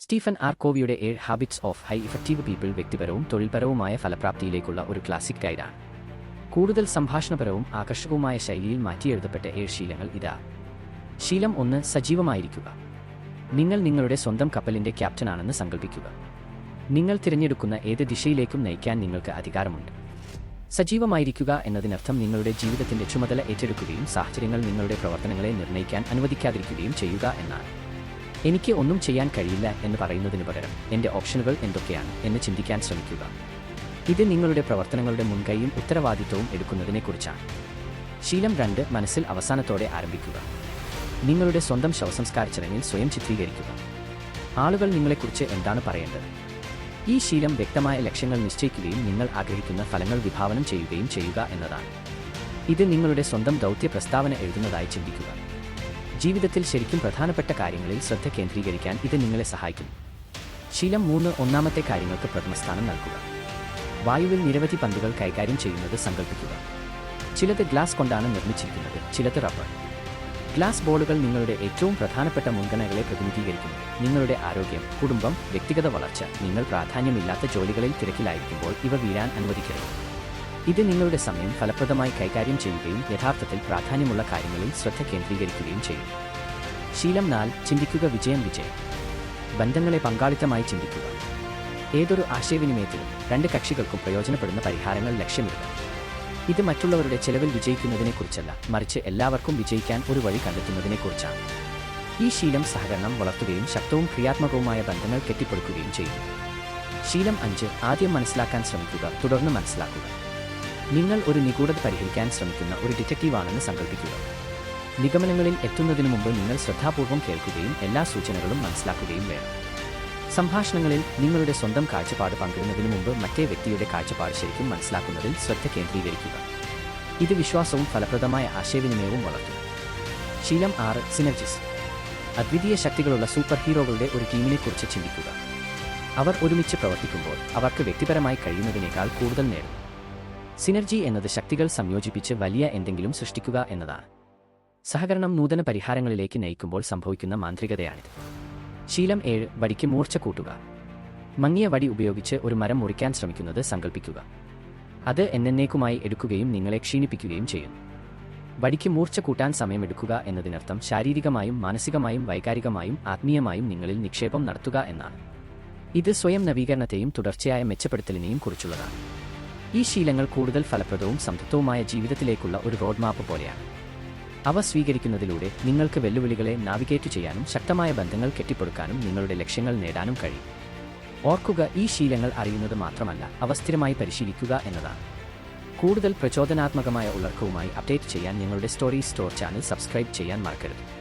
Stephen R. കോവിയുടെ ഏഴ് habits of high effective people വ്യക്തിപരവും തൊഴിൽപരവുമായ ഫലപ്രാപ്തിയിലേക്കുള്ള ഒരു ക്ലാസിക് ഗൈഡാണ്. കൂടുതൽ സംഭാഷണപരവും ആകർഷകവുമായ ശൈലിയിൽ മാറ്റിയെഴുതപ്പെട്ട ഏഴ് ശീലങ്ങൾ ഇതാ. ശീലം ഒന്ന് സജീവമായിരിക്കുക. നിങ്ങൾ നിങ്ങളുടെ സ്വന്തം കപ്പലിന്റെ ക്യാപ്റ്റനാണെന്ന് സങ്കല്പിക്കുക നിങ്ങൾ തിരഞ്ഞെടുക്കുന്ന ഏത് ദിശയിലേക്കും നയിക്കാൻ നിങ്ങൾക്ക് അധികാരമുണ്ട്. സജീവമായിരിക്കുക എന്നതിനർത്ഥം നിങ്ങളുടെ ജീവിതത്തിന്റെ ചുമതല ഏറ്റെടുക്കുകയും സാഹചര്യങ്ങൾ നിങ്ങളുടെ പ്രവർത്തനങ്ങളെ നിർണയിക്കാൻ അനുവദിക്കാതിരിക്കുകയും ചെയ്യുക എന്നാണ്. എനിക്ക് ഒന്നും ചെയ്യാൻ കഴിയില്ല എന്ന് പറയുന്നതിന് പകരം എന്റെ ഓപ്ഷനുകൾ എന്തൊക്കെയാണ് എന്ന് ചിന്തിക്കാൻ ശ്രമിക്കുക. ഇത് നിങ്ങളുടെ പ്രവർത്തനങ്ങളുടെ മുൻകൈയും ഉത്തരവാദിത്വവും എടുക്കുന്നതിനെക്കുറിച്ചാണ്. ശീലം രണ്ട് മനസ്സിൽ അവസാനത്തോടെ ആരംഭിക്കുക. നിങ്ങളുടെ സ്വന്തം ശവസംസ്കാര ചടങ്ങിൽ സ്വയം ചിത്രീകരിക്കുക. ആളുകൾ നിങ്ങളെക്കുറിച്ച് എന്താണ് പറയേണ്ടത്? ഈ ശീലം വ്യക്തമായ ലക്ഷ്യങ്ങൾ നിശ്ചയിക്കുകയും നിങ്ങൾ ആഗ്രഹിക്കുന്ന ഫലങ്ങൾ വിഭാവനം ചെയ്യുകയും ചെയ്യുക എന്നതാണ്. ഇത് നിങ്ങളുടെ സ്വന്തം ദൗത്യ പ്രസ്താവന എഴുതുന്നതായി ചിന്തിക്കുക. ജീവിതത്തിൽ ശരിക്കും പ്രധാനപ്പെട്ട കാര്യങ്ങളിൽ ശ്രദ്ധ കേന്ദ്രീകരിക്കാൻ ഇത് നിങ്ങളെ സഹായിക്കും. ശീലം മൂന്ന് ഒന്നാമത്തെ കാര്യങ്ങൾക്ക് പ്രഥമസ്ഥാനം നൽകുക. വായുവിൽ നിരവധി പന്തുകൾ കൈകാര്യം ചെയ്യുന്നത് സങ്കല്പിക്കുക ചിലത് ഗ്ലാസ് കൊണ്ടാണ് നിർമ്മിച്ചിരിക്കുന്നത് ചിലത് റബ്ബർ. ഗ്ലാസ് ബോളുകൾ നിങ്ങളുടെ ഏറ്റവും പ്രധാനപ്പെട്ട മുൻഗണനകളെ പ്രതിനിധീകരിക്കുന്നു. നിങ്ങളുടെ ആരോഗ്യം കുടുംബം വ്യക്തിഗത വളർച്ച നിങ്ങൾ പ്രാധാന്യമില്ലാത്ത ജോലികളിൽ തിരക്കിലായിരിക്കുമ്പോൾ ഇവ വീഴാൻ അനുവദിക്കരുത്. ഇത് നിങ്ങളുടെ സമയം ഫലപ്രദമായി കൈകാര്യം ചെയ്യുകയും യഥാർത്ഥത്തിൽ പ്രാധാന്യമുള്ള കാര്യങ്ങളിൽ ശ്രദ്ധ കേന്ദ്രീകരിക്കുകയും ചെയ്യും. ശീലം നാല് ചിന്തിക്കുക വിജയം വിജയം. ബന്ധങ്ങളെ പങ്കാളിത്തമായി ചിന്തിക്കുക. ഏതൊരു ആശയവിനിമയത്തിലും രണ്ട് കക്ഷികൾക്കും പ്രയോജനപ്പെടുന്ന പരിഹാരങ്ങൾ ലക്ഷ്യമിടുക. ഇത് മറ്റുള്ളവരുടെ ചെലവിൽ വിജയിക്കുന്നതിനെക്കുറിച്ചല്ല മറിച്ച് എല്ലാവർക്കും വിജയിക്കാൻ ഒരു വഴി കണ്ടെത്തുന്നതിനെക്കുറിച്ചാണ്. ഈ ശീലം സഹകരണം വളർത്തുകയും ശക്തവും ക്രിയാത്മകവുമായ ബന്ധങ്ങൾ കെട്ടിപ്പടുക്കുകയും ചെയ്യുന്നു. ശീലം അഞ്ച് ആദ്യം മനസ്സിലാക്കാൻ ശ്രമിക്കുക തുടർന്ന് മനസ്സിലാക്കുക. നിങ്ങൾ ഒരു നിഗൂഢത പരിഹരിക്കാൻ ശ്രമിക്കുന്ന ഒരു ഡിറ്റക്റ്റീവാണെന്ന് സങ്കല്പിക്കുക നിഗമനങ്ങളിൽ എത്തുന്നതിനു മുമ്പ് നിങ്ങൾ ശ്രദ്ധാപൂർവം കേൾക്കുകയും എല്ലാ സൂചനകളും മനസ്സിലാക്കുകയും വേണം. സംഭാഷണങ്ങളിൽ നിങ്ങളുടെ സ്വന്തം കാഴ്ചപ്പാട് പങ്കിടുന്നതിനു മുമ്പ് മറ്റേ വ്യക്തിയുടെ കാഴ്ചപ്പാട് ശരിക്കും മനസ്സിലാക്കുന്നതിൽ ശ്രദ്ധ കേന്ദ്രീകരിക്കുക. ഇത് വിശ്വാസവും ഫലപ്രദമായ ആശയവിനിമയവും വളർത്തും. ശീലം ആറ് സിനർജിസ്. അദ്വിതീയ ശക്തികളുള്ള സൂപ്പർ ഹീറോകളുടെ ഒരു ടീമിനെക്കുറിച്ച് ചിന്തിക്കുക. അവർ ഒരുമിച്ച് പ്രവർത്തിക്കുമ്പോൾ അവർക്ക് വ്യക്തിപരമായി കഴിയുന്നതിനേക്കാൾ കൂടുതൽ നേടും. സിനർജി എന്നത് ശക്തികൾ സംയോജിപ്പിച്ച് വലിയ എന്തെങ്കിലും സൃഷ്ടിക്കുക എന്നതാണ്. സഹകരണം നൂതന പരിഹാരങ്ങളിലേക്ക് നയിക്കുമ്പോൾ സംഭവിക്കുന്ന മാന്ത്രികതയാണിത്. ശീലം ഏഴ് വടിക്ക് മൂർച്ച കൂട്ടുക. മങ്ങിയ വടി ഉപയോഗിച്ച് ഒരു മരം മുറിക്കാൻ ശ്രമിക്കുന്നത് സങ്കല്പിക്കുക അത് എന്നേക്കുമായി എടുക്കുകയും നിങ്ങളെ ക്ഷീണിപ്പിക്കുകയും ചെയ്യുന്നു. വടിക്ക് മൂർച്ച കൂട്ടാൻ സമയമെടുക്കുക എന്നതിനർത്ഥം ശാരീരികമായും മാനസികമായും വൈകാരികമായും ആത്മീയമായും നിങ്ങളിൽ നിക്ഷേപം നടത്തുക എന്നാണ്. ഇത് സ്വയം നവീകരണത്തെയും തുടർച്ചയായ മെച്ചപ്പെടുത്തലിനെയും കുറിച്ചുള്ളതാണ്. ഈ ശീലങ്ങൾ കൂടുതൽ ഫലപ്രദവും സംതൃപ്തവുമായ ജീവിതത്തിലേക്കുള്ള ഒരു റോഡ് മാപ്പ് പോലെയാണ്. അവ സ്വീകരിക്കുന്നതിലൂടെ നിങ്ങൾക്ക് വെല്ലുവിളികളെ നാവിഗേറ്റ് ചെയ്യാനും ശക്തമായ ബന്ധങ്ങൾ കെട്ടിപ്പടുക്കാനും നിങ്ങളുടെ ലക്ഷ്യങ്ങൾ നേടാനും കഴിയും. ഓർക്കുക ഈ ശീലങ്ങൾ അറിയുന്നത് മാത്രമല്ല അവ സ്ഥിരമായി പരിശീലിക്കുക എന്നതാണ്. കൂടുതൽ പ്രചോദനാത്മകമായ ഉള്ളർക്കവുമായി അപ്ഡേറ്റ് ചെയ്യാൻ ഞങ്ങളുടെ സ്റ്റോറി സ്റ്റോർ ചാനൽ സബ്സ്ക്രൈബ് ചെയ്യാൻ മറക്കരുത്.